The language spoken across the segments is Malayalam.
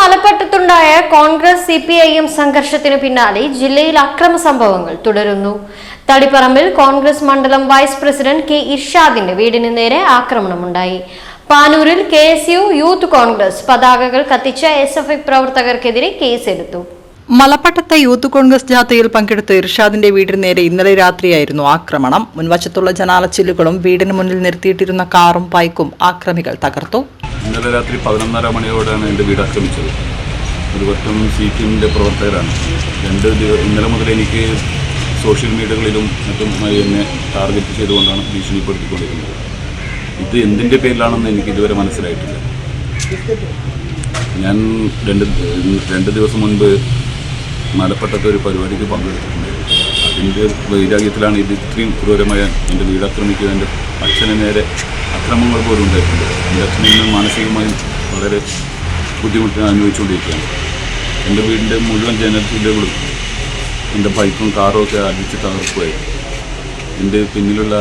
മലപ്പട്ടത്തുണ്ടായ Congress C P I M സംഘർഷത്തിനു പിന്നാലെ ജില്ലയിൽ അക്രമ സംഭവങ്ങൾ തുടരുന്നു. തളിപ്പറമ്പിൽ കോൺഗ്രസ് മണ്ഡലം വൈസ് പ്രസിഡന്റ് കെ ഇർഷാദിന്റെ വീടിന് നേരെ ആക്രമണമുണ്ടായി. പാനൂരിൽ K S U youth Congress പതാകകൾ കത്തിച്ച എസ് എഫ് ഐ പ്രവർത്തകർക്കെതിരെ കേസെടുത്തു. മലപ്പട്ടത്തെ യൂത്ത് കോൺഗ്രസ് ജാഥയിൽ പങ്കെടുത്ത ഇർഷാദിന്റെ വീടിന് നേരെ ഇന്നലെ രാത്രിയായിരുന്നു ആക്രമണം. മുൻവശത്തുള്ള ജനാലച്ചില്ലുകളും വീടിന് മുന്നിൽ നിർത്തിയിട്ടിരുന്ന കാറും ബൈക്കും ആക്രമികൾ തകർത്തു. ഇന്നലെ രാത്രി പതിനൊന്നര മണിയോടെയാണ് എന്റെ വീട് ആക്രമിച്ചത്. ഒരു വട്ടം സി പി എമ്മിന്റെ പ്രവർത്തകരാണ്. രണ്ട് ദിവസം ഇന്നലെ മുതൽ എനിക്ക് സോഷ്യൽ മീഡിയകളിലും മറ്റും എന്നെ ടാർഗറ്റ് ചെയ്തുകൊണ്ടാണ് ഭീഷണിപ്പെടുത്തിക്കൊണ്ടിരുന്നത്. ഇത് എന്തിന്റെ പേരിലാണെന്ന് എനിക്ക് ഇതുവരെ മനസ്സിലായിട്ടില്ല. ഞാൻ രണ്ട് രണ്ട് ദിവസം മുൻപ് മലപ്പട്ടത്തെ ഒരു പരിപാടിക്ക് പങ്കെടുത്തിട്ടുണ്ടായിരുന്നു. അതിന്റെ വൈരാഗ്യത്തിലാണ് ഇത് ഇത്രയും ക്രൂരമായ എന്റെ വീടാക്രമിക്കുക എന്റെ അച്ഛനെ നേരെ അക്രമങ്ങൾ പോലും ഉണ്ടായിട്ടുണ്ട്. എന്റെ മാനസികമായും വളരെ ബുദ്ധിമുട്ട് അനുഭവിച്ചുകൊണ്ടിരിക്കുകയാണ്. എന്റെ വീടിന്റെ മുഴുവൻ ജനൽ ചില്ലുകളും എന്റെ ബൈക്കും കാറും ഒക്കെ അടിച്ച് തകർക്കുകയായി എന്റെ പിന്നിലുള്ള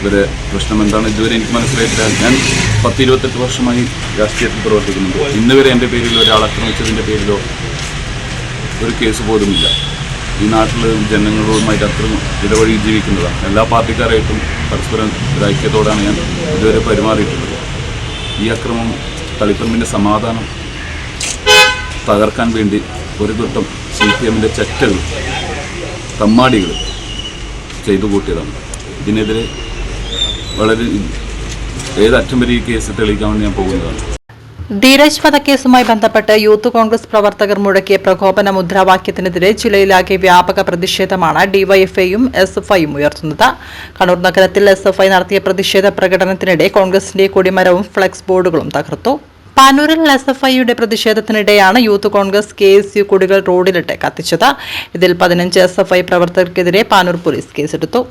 ഇവരെ പ്രശ്നം എന്താണ് ഇതുവരെ എനിക്ക് മനസ്സിലായിട്ടില്ല. ഞാൻ പത്ത് ഇരുപത്തെട്ട് വർഷമായി രാഷ്ട്രീയത്തിൽ പ്രവർത്തിക്കുന്നുണ്ട്. ഇന്നുവരെ എന്റെ പേരിൽ ഒരാൾ ആക്രമിച്ചതിന്റെ പേരിലോ ഒരു കേസ് പോലുമില്ല. ഈ നാട്ടിൽ ജനങ്ങളുമായിട്ട് അത്രയും ഇടവഴി ജീവിക്കുന്നതാണ്. എല്ലാ പാർട്ടിക്കാരായിട്ടും പരസ്പരം ഐക്യത്തോടാണ് ഞാൻ ഇതുവരെ പെരുമാറിയിട്ടുള്ളത്. ഈ അക്രമം തളിപ്പറമ്പിന്റെ സമാധാനം തകർക്കാൻ വേണ്ടി ഒരു കൂട്ടം സി പി എമ്മിന്റെ ചെറ്റകൾ തമ്മാടികൾ ചെയ്തു കൂട്ടിയതാണ്. ഇതിനെതിരെ വളരെ ഏതറ്റം വരെ ഈ കേസ് തെളിയിക്കാൻ വേണ്ടി ഞാൻ പോകുന്നതാണ്. ധീരജ് വധക്കേസുമായി ബന്ധപ്പെട്ട് യൂത്ത് കോൺഗ്രസ് പ്രവർത്തകർ മുഴക്കിയ പ്രകോപന മുദ്രാവാക്യത്തിനെതിരെ ജില്ലയിലാകെ വ്യാപക പ്രതിഷേധമാണ് ഡിവൈഎഫ്ഐയും എസ് എഫ് ഐയും ഉയർത്തുന്നത്. കണ്ണൂർ നഗരത്തിൽ എസ് എഫ് ഐ നടത്തിയ പ്രതിഷേധ പ്രകടനത്തിനിടെ കോൺഗ്രസിന്റെ കൊടിമരവും ഫ്ലെക്സ് ബോർഡുകളും തകർത്തു. പാനൂരിൽ എസ് എഫ് ഐയുടെ പ്രതിഷേധത്തിനിടെയാണ് Youth Congress K S U കൊടികൾ റോഡിലിട്ട് കത്തിച്ചത്. ഇതിൽ പതിനഞ്ച് എസ് എഫ് ഐ പ്രവർത്തകർക്കെതിരെ പാനൂർ പോലീസ് കേസെടുത്തു.